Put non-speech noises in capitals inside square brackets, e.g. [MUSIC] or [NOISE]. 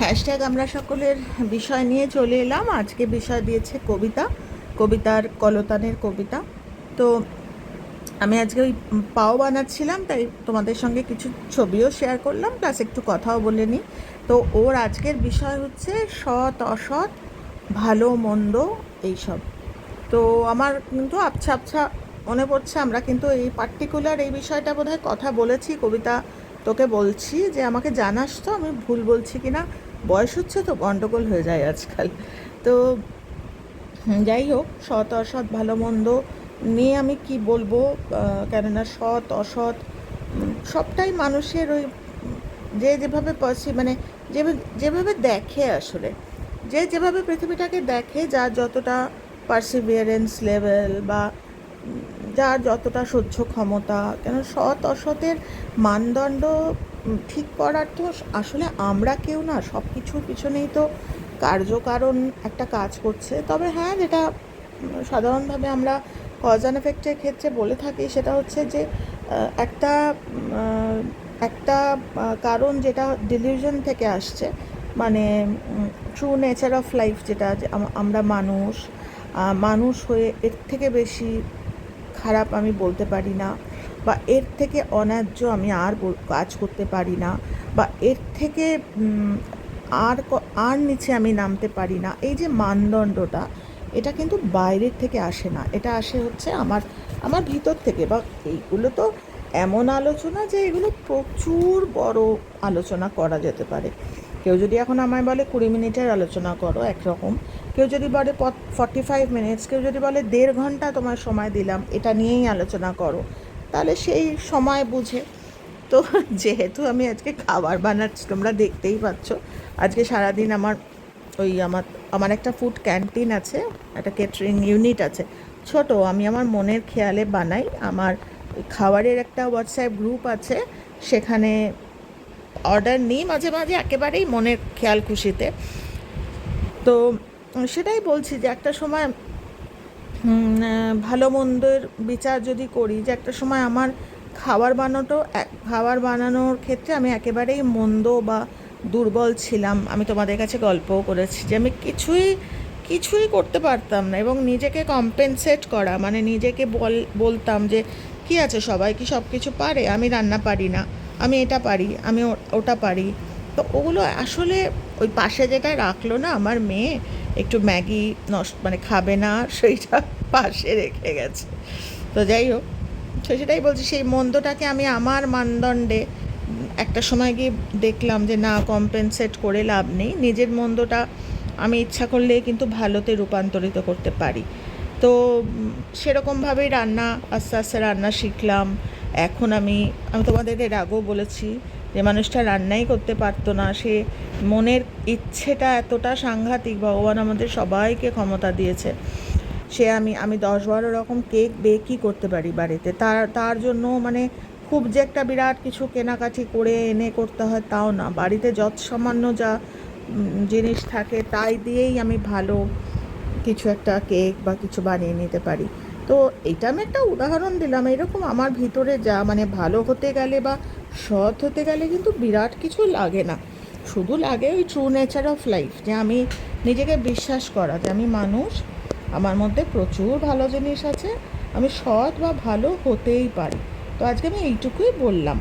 Hashtag আমরা সকলের বিষয় নিয়ে চলে এলাম। আজকে বিষয় দিয়েছে কবিতা, কবিতার কলতানের কবিতা। তো আমি আজকে ওই পাও বানাচ্ছিলাম, তাই তোমাদের সঙ্গে কিছু ছবিও শেয়ার করলাম প্লাস একটু কথাও বলে নিই। তো ওর আজকের বিষয় হচ্ছে সৎ, অসৎ, ভালো, মন্দ এইসব। তো আমার কিন্তু আবছা আবছা মনে পড়ছে, আমরা কিন্তু এই পার্টিকুলার এই বিষয়টা বোধহয় কথা বলেছি, কবিতা তোকে বলছি যে আমাকে জানাস তো, আমি ভুল বলছি কি না বয়স হচ্ছে তো গণ্ডগোল হয়ে যায় আজকাল। তো যাই হোক, সৎ, অসৎ, ভালো, মন্দ নিয়ে আমি কি বলব? কেননা সৎ, অসৎ সবটাই মানুষের ওই, যে যেভাবে পারছি মানে যেভাবে যেভাবে দেখে আসলে। যে যেভাবে পৃথিবীটাকে দেখে, যার যতটা পার্সিভিয়ারেন্স লেভেল বা যার যতটা সহ্য ক্ষমতা, কেন সৎ অসতের মানদণ্ড ঠিক করার তো আসলে আমরা কেউ না সব কিছুর পিছনেই তো কার্যকারণ একটা কাজ করছে। তবে হ্যাঁ যেটা সাধারণভাবে আমরা কজ অ্যান্ড এফেক্টের ক্ষেত্রে বলে থাকি, সেটা হচ্ছে যে একটা একটা কারণ যেটা ডিলিউশন থেকে আসছে মানে ট্রু নেচার অফ লাইফ যেটা আমরা মানুষ মানুষ হয়ে এর থেকে বেশি খারাপ আমি বলতে পারি না বা এর থেকে অন্যায্য আমি আর কাজ করতে পারি না বা এর থেকে আর আর নিচে আমি নামতে পারি না। এই যে মানদণ্ডটা, এটা কিন্তু বাইরের থেকে আসে না। এটা আসে হচ্ছে আমার আমার ভিতর থেকে বা এইগুলো তো এমন আলোচনা যে এগুলো প্রচুর বড় আলোচনা করা যেতে পারে। কেউ যদি এখন আমায় বলে কুড়ি মিনিটের আলোচনা করো একরকম, কেউ যদি বলে ফর্টি ফাইভ মিনিটস কেউ যদি বলে দেড় ঘণ্টা তোমার সময় দিলাম, এটা নিয়েই আলোচনা করো, তাহলে সেই সময় বুঝে। তো যেহেতু আমি আজকে খাবার বানাচ্ছি, তোমরা দেখতেই পাচ্ছ, আজকে সারাদিন আমার ওই আমার আমার একটা ফুড ক্যান্টিন আছে, একটা কেটারিং ইউনিট আছে। ছোট, আমি আমার মনের খেয়ালে বানাই। আমার খাবারের একটা হোয়াটসঅ্যাপ গ্রুপ আছে, সেখানে অর্ডার নিই মাঝে মাঝে একেবারেই মনের খেয়াল খুশিতে। তো সেটাই বলছি যে একটা সময় ভালো মন্দের বিচার যদি করি, যে একটা সময় আমার খাবার বানানো খাবার বানানোর ক্ষেত্রে আমি একেবারেই মন্দ বা দুর্বল ছিলাম। আমি তোমাদের কাছে গল্পও করেছি যে আমি কিছুই কিছুই করতে পারতাম না এবং নিজেকে কম্পেনসেট করা মানে নিজেকে বল, বলতাম যে, কি আছে সবাই? কি সব কিছু পারে? আমি রান্না পারি না। আমি এটা পারি, আমি ওটা পারি। তো ওগুলো আসলে ওই পাশে যেটা রাখল না আমার মেয়ে, একটু ম্যাগি নষ্ট মানে খাবে না, [LAUGHS] সেইটা পাশে রেখে গেছে। তো যাই হোক তো সেটাই বলছি, সেই মন্দটাকে আমি আমার মানদণ্ডে একটা সময় গিয়ে দেখলাম যে না কম্পেনসেট করে লাভ নেই। নিজের মন্দটা আমি ইচ্ছা করলে কিন্তু ভালোতে রূপান্তরিত করতে পারি। তো সেরকমভাবেই রান্না, আস্তে আস্তে রান্না শিখলাম। এখন আমি আমি তোমাদের এর আগেও বলেছি যে মানুষটা রান্নাই করতে পারতো না। সে মনের ইচ্ছেটা এতটা সাংঘাতিক, ভগবান আমাদের সবাইকে ক্ষমতা দিয়েছে। সে আমি আমি দশ বারো রকম কেক বেকই করতে পারি বাড়িতে। তার তার জন্য মানে খুব যে একটা বিরাট কিছু কেনাকাটি করে এনে করতে হয় তাও না। বাড়িতে যত সামান্য যা জিনিস থাকে তাই দিয়েই আমি ভালো কিছু একটা কেক বা কিছু বানিয়ে নিতে পারি। তো এটা আমি একটা উদাহরণ দিলাম। এরকম আমার ভিতরে যা মানে ভালো হতে গেলে বা সৎ হতে গেলে কিন্তু বিরাট কিছু লাগে না। শুধু লাগে ওই ট্রু নেচার অফ লাইফ যে আমি নিজেকে বিশ্বাস করা, যে আমি মানুষ, আমার মধ্যে প্রচুর ভালো জিনিস আছে, আমি সৎ বা ভালো হতেই পারি। তো আজকে আমি এইটুকুই বললাম।